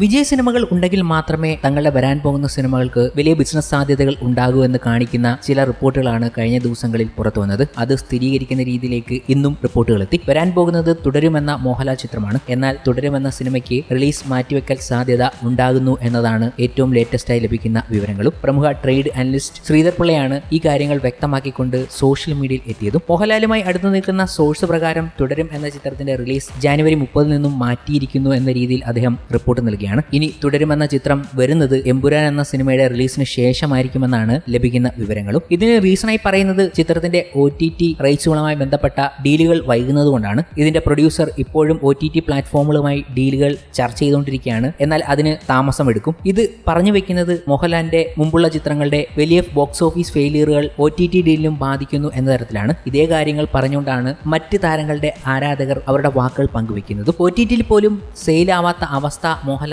വിജയ സിനിമകൾ ഉണ്ടെങ്കിൽ മാത്രമേ തങ്ങളുടെ വരാൻ പോകുന്ന സിനിമകൾക്ക് വലിയ ബിസിനസ് സാധ്യതകൾ ഉണ്ടാകൂ എന്ന് കാണിക്കുന്ന ചില റിപ്പോർട്ടുകളാണ് കഴിഞ്ഞ ദിവസങ്ങളിൽ പുറത്തു വന്നത്. അത് സ്ഥിരീകരിക്കുന്ന രീതിയിലേക്ക് ഇന്നും റിപ്പോർട്ടുകൾ എത്തി. വരാൻ പോകുന്നത് തുടരുമെന്ന മോഹൻലാൽ ചിത്രമാണ്. എന്നാൽ തുടരുമെന്ന സിനിമയ്ക്ക് റിലീസ് മാറ്റിവെക്കൽ സാധ്യത ഉണ്ടാകുന്നു എന്നതാണ് ഏറ്റവും ലേറ്റസ്റ്റായി ലഭിക്കുന്ന വിവരങ്ങളും. പ്രമുഖ ട്രേഡ് അനലിസ്റ്റ് ശ്രീധർ പിള്ളയാണ് ഈ കാര്യങ്ങൾ വ്യക്തമാക്കിക്കൊണ്ട് സോഷ്യൽ മീഡിയയിൽ എത്തിയതും. മോഹൻലാലുമായി അടുത്തു നിൽക്കുന്ന സോഴ്സ് പ്രകാരം തുടരും എന്ന ചിത്രത്തിന്റെ റിലീസ് ജാനുവരി മുപ്പതിൽ നിന്നും മാറ്റിയിരിക്കുന്നു എന്ന രീതിയിൽ അദ്ദേഹം റിപ്പോർട്ട് നൽകുകയാണ് ഇനി തുടരുമെന്ന ചിത്രം വരുന്നത് എമ്പുരാൻ എന്ന സിനിമയുടെ റിലീസിന് ശേഷമായിരിക്കുമെന്നാണ് ലഭിക്കുന്ന വിവരങ്ങളും. ഇതിന് റീസണായി പറയുന്നത് ചിത്രത്തിന്റെ ഒ ടി ടി റൈറ്റ്സുകളുമായി ബന്ധപ്പെട്ട ഡീലുകൾ വൈകുന്നതുകൊണ്ടാണ്. ഇതിന്റെ പ്രൊഡ്യൂസർ ഇപ്പോഴും ഒ ടി ടി പ്ലാറ്റ്ഫോമുകളുമായി ഡീലുകൾ ചർച്ച ചെയ്തുകൊണ്ടിരിക്കുകയാണ്. എന്നാൽ അതിന് താമസം എടുക്കും ഇത് പറഞ്ഞു വെക്കുന്നത് മോഹൻലാലിന്റെ മുമ്പുള്ള ചിത്രങ്ങളുടെ വലിയ ബോക്സ് ഓഫീസ് ഫെയിലിയറുകൾ ഒ ടി ടി ഡീലിനും ബാധിക്കുന്നു എന്ന തരത്തിലാണ്. ഇതേ കാര്യങ്ങൾ പറഞ്ഞുകൊണ്ടാണ് മറ്റ് താരങ്ങളുടെ ആരാധകർ അവരുടെ വാക്കുകൾ പങ്കുവെക്കുന്നത്. ഒ ടി ടിയിൽ പോലും സെയിലാവാത്ത അവസ്ഥ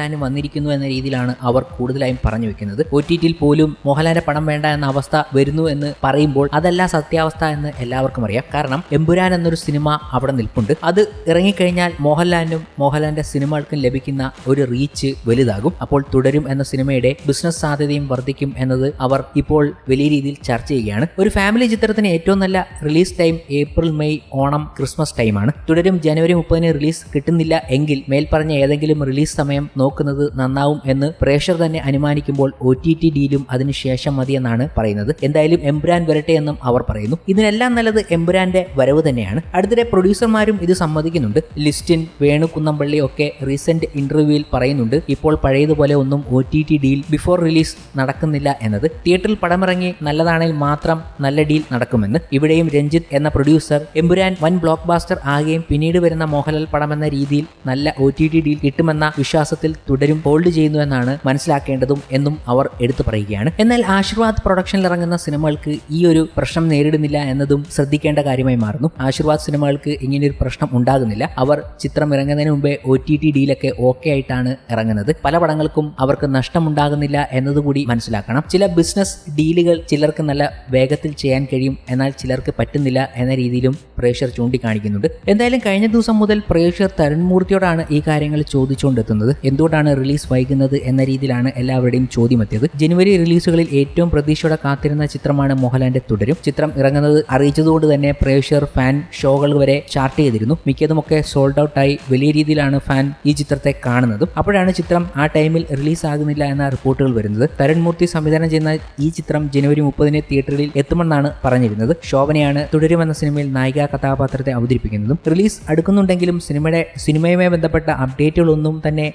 മോഹൻലാലിന് വന്നിരിക്കുന്നു എന്ന രീതിയിലാണ് അവർ കൂടുതലായും പറഞ്ഞു വെക്കുന്നത്. ഒ ടി ടിയിൽ പോലും മോഹൻലാലിന്റെ പണം വേണ്ട എന്ന അവസ്ഥ വരുന്നു എന്ന് പറയുമ്പോൾ അതല്ല സത്യാവസ്ഥ എന്ന് എല്ലാവർക്കും അറിയാം. കാരണം എമ്പുരാൻ എന്നൊരു സിനിമ അവിടെ നിൽപ്പുണ്ട്. അത് ഇറങ്ങിക്കഴിഞ്ഞാൽ മോഹൻലാലിനും മോഹൻലാലിന്റെ സിനിമകൾക്കും ലഭിക്കുന്ന ഒരു റീച്ച് വലുതാകും. അപ്പോൾ തുടരും എന്ന സിനിമയുടെ ബിസിനസ് സാധ്യതയും വർദ്ധിക്കും എന്നത് അവർ ഇപ്പോൾ വലിയ രീതിയിൽ ചർച്ച ചെയ്യുകയാണ്. ഒരു ഫാമിലി ചിത്രത്തിന് ഏറ്റവും നല്ല release time April May Onam Christmas ടൈമാണ് തുടരും ജനുവരി മുപ്പതിന് റിലീസ് കിട്ടുന്നില്ല എങ്കിൽ മേൽപ്പറഞ്ഞ ഏതെങ്കിലും റിലീസ് സമയം നോക്കുന്നത് നന്നാവും എന്ന് പ്രേക്ഷകർ തന്നെ അനുമാനിക്കുമ്പോൾ ഒ ടി ടി ഡീലും അതിനുശേഷം മതിയെന്നാണ് പറയുന്നത്. എന്തായാലും എംബ്രാൻ വരട്ടെ എന്നും അവർ പറയുന്നു. ഇതിനെല്ലാം നല്ലത് എംബ്രാന്റെ വരവ് തന്നെയാണ്. അടുത്തിടെ പ്രൊഡ്യൂസർമാരും ഇത് സമ്മതിക്കുന്നുണ്ട്. ലിസ്റ്റിൻ വേണു കുന്നംപള്ളി ഒക്കെ റീസെന്റ് ഇന്റർവ്യൂവിൽ പറയുന്നുണ്ട്. ഇപ്പോൾ പഴയതുപോലെ ഒന്നും O T T deal before release നടക്കുന്നില്ല എന്നത്. തിയേറ്ററിൽ പടമിറങ്ങി നല്ലതാണെങ്കിൽ മാത്രം നല്ല ഡീൽ നടക്കുമെന്ന്. ഇവിടെയും രഞ്ജിത്ത് എന്ന പ്രൊഡ്യൂസർ എമ്പുരാൻ വൻ ബ്ലോക്ക് ബാസ്റ്റർ ആകുകയും പിന്നീട് വരുന്ന മോഹൻലാൽ പടമെന്ന രീതിയിൽ നല്ല ഒ ടി ഡീൽ കിട്ടുമെന്ന വിശ്വാസത്തിൽ തുടരും ഹോൾഡ് ചെയ്യുന്നു എന്നാണ് മനസ്സിലാക്കേണ്ടതും എന്നും അവർ എടുത്തു പറയുകയാണ്. എന്നാൽ ആശീർവാദ് പ്രൊഡക്ഷനിൽ ഇറങ്ങുന്ന സിനിമകൾക്ക് ഈ ഒരു പ്രശ്നം നേരിടുന്നില്ല എന്നതും ശ്രദ്ധിക്കേണ്ട കാര്യമായി മാറുന്നു. ആശീർവാദ് സിനിമകൾക്ക് ഇങ്ങനെയൊരു പ്രശ്നം ഉണ്ടാകുന്നില്ല. അവർ ചിത്രം ഇറങ്ങുന്നതിന് മുമ്പേ ഒ ടി ടി ഡിയിലൊക്കെ ഓക്കെ ആയിട്ടാണ് ഇറങ്ങുന്നത്. പല പടങ്ങൾക്കും അവർക്ക് നഷ്ടമുണ്ടാകുന്നില്ല എന്നതുകൂടി മനസ്സിലാക്കണം. ചില ബിസിനസ് ഡീലുകൾ ചിലർക്ക് നല്ല വേഗത്തിൽ ചെയ്യാൻ കഴിയും. എന്നാൽ ചിലർക്ക് പറ്റുന്നില്ല എന്ന രീതിയിലും പ്രേക്ഷർ ചൂണ്ടിക്കാണിക്കുന്നുണ്ട്. എന്തായാലും കഴിഞ്ഞ ദിവസം മുതൽ പ്രേക്ഷർ തരുൺമൂർത്തിയോടാണ് ഈ കാര്യങ്ങൾ ചോദിച്ചുകൊണ്ടെത്തുന്നത്. എന്തുകൊണ്ടാണ് റിലീസ് വൈകുന്നത് എന്ന രീതിയിലാണ് എല്ലാവരുടെയും ചോദ്യം എത്തിയത് ജനുവരി റിലീസുകളിൽ ഏറ്റവും പ്രതീക്ഷയോടെ കാത്തിരുന്ന ചിത്രമാണ് മോഹൻലാലിന്റെ തുടരും. ചിത്രം ഇറങ്ങുന്നത് അറിയിച്ചതുകൊണ്ട് തന്നെ പ്രേക്ഷകർ ഫാൻ ഷോകൾ വരെ ചാർട്ട് ചെയ്തിരുന്നു. മിക്കതുമൊക്കെ സോൾഡ് ഔട്ട് ആയി വലിയ രീതിയിലാണ് ഫാൻ ഈ ചിത്രത്തെ കാണുന്നതും. അപ്പോഴാണ് ചിത്രം ആ ടൈമിൽ റിലീസ് ആകുന്നില്ല എന്ന റിപ്പോർട്ടുകൾ വരുന്നത്. തരുൺമൂർത്തി സംവിധാനം ചെയ്യുന്ന ഈ ചിത്രം ജനുവരി മുപ്പതിന് തിയേറ്ററിൽ എത്തുമെന്നാണ് പറഞ്ഞിരുന്നത്. ശോഭനയാണ് തുടരുമെന്ന സിനിമയിൽ നായിക കഥാപാത്രത്തെ അവതരിപ്പിക്കുന്നതും. റിലീസ് അടുക്കുന്നുണ്ടെങ്കിലും സിനിമയുടെ സിനിമയുമായി ബന്ധപ്പെട്ട അപ്ഡേറ്റുകളൊന്നും തന്നെ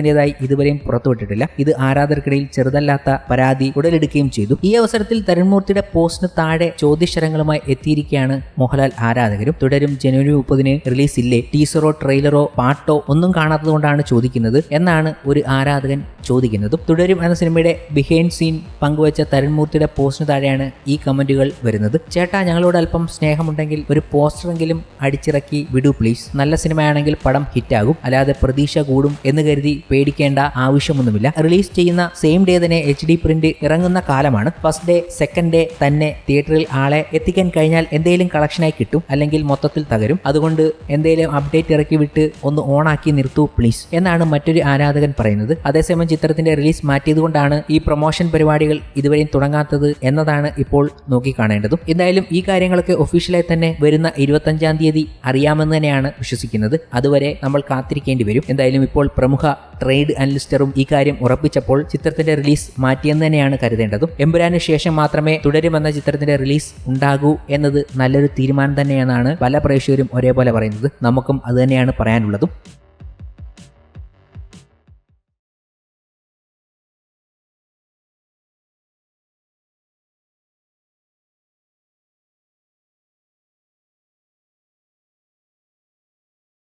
ചിത്രത്തിന്റെതായി ഇതുവരെയും പുറത്തുവിട്ടിട്ടില്ല ഇത് ആരാധകർക്കിടയിൽ ചെറുതല്ലാത്ത പരാതി ഉടലെടുക്കുകയും ചെയ്തു. ഈ അവസരത്തിൽ തരുൺമൂർത്തിയുടെ പോസ്റ്റിന് താഴെ ചോദ്യശരങ്ങളുമായി എത്തിയിരിക്കുകയാണ് മോഹൻലാൽ ആരാധകരും. തുടരും ജനുവരി മുപ്പതിന് റിലീസ് ഇല്ലേ ടീസറോ ട്രെയിലറോ പാട്ടോ ഒന്നും കാണാത്തതുകൊണ്ടാണ് ചോദിക്കുന്നത് എന്നാണ് ഒരു ആരാധകൻ ചോദിക്കുന്നതും. തുടരും എന്ന സിനിമയുടെ ബിഹൈൻഡ് സീൻ പങ്കുവച്ച തരുൺമൂർത്തിയുടെ പോസ്റ്റിന് താഴെയാണ് ഈ കമന്റുകൾ വരുന്നത്. ചേട്ടാ ഞങ്ങളോട് അല്പം സ്നേഹമുണ്ടെങ്കിൽ ഒരു പോസ്റ്ററെങ്കിലും അടിച്ചിറക്കി വിടൂ പ്ലീസ്. നല്ല സിനിമയാണെങ്കിൽ പടം ഹിറ്റാകും. അല്ലാതെ പ്രതീക്ഷ കൂടും എന്ന് കരുതി പേടിക്കേണ്ട ആവശ്യമൊന്നുമില്ല. റിലീസ് ചെയ്യുന്ന സെയിം ഡേ തന്നെ എച്ച് ഡി പ്രിന്റ് ഇറങ്ങുന്ന കാലമാണ്. ഫസ്റ്റ് ഡേ സെക്കൻഡ് ഡേ തന്നെ തിയേറ്ററിൽ ആളെ എത്തിക്കാൻ കഴിഞ്ഞാൽ എന്തെങ്കിലും കളക്ഷനായി കിട്ടും അല്ലെങ്കിൽ മൊത്തത്തിൽ തകരും. അതുകൊണ്ട് എന്തെങ്കിലും അപ്ഡേറ്റ് ഇറക്കി വിട്ട് ഒന്ന് ഓണാക്കി നിർത്തൂ പ്ലീസ് എന്നാണ് മറ്റൊരു ആരാധകൻ പറയുന്നത്. അതേസമയം ചിത്രത്തിന്റെ റിലീസ് മാറ്റിയതുകൊണ്ടാണ് ഈ പ്രൊമോഷൻ പരിപാടികൾ ഇതുവരെയും തുടങ്ങാത്തത് എന്നതാണ് ഇപ്പോൾ നോക്കിക്കാണേണ്ടതും. എന്തായാലും ഈ കാര്യങ്ങളൊക്കെ ഒഫീഷ്യലായി തന്നെ വരുന്ന ഇരുപത്തഞ്ചാം തീയതി അറിയാമെന്ന് തന്നെയാണ് വിശ്വസിക്കുന്നത്. അതുവരെ നമ്മൾ കാത്തിരിക്കേണ്ടി വരും. എന്തായാലും ഇപ്പോൾ പ്രമുഖ ട്രേഡ് അനലിസ്റ്ററും ഈ കാര്യം ഉറപ്പിച്ചപ്പോൾ ചിത്രത്തിന്റെ റിലീസ് മാറ്റിയെന്ന് തന്നെയാണ് കരുതേണ്ടതും. എമ്പുരാന് ശേഷം മാത്രമേ തുടരുമെന്ന ചിത്രത്തിന്റെ റിലീസ് ഉണ്ടാകൂ എന്നത് നല്ലൊരു തീരുമാനം തന്നെയെന്നാണ് പല പ്രേക്ഷകരും ഒരേപോലെ പറയുന്നത്. നമുക്കും അത് തന്നെയാണ് പറയാനുള്ളതും.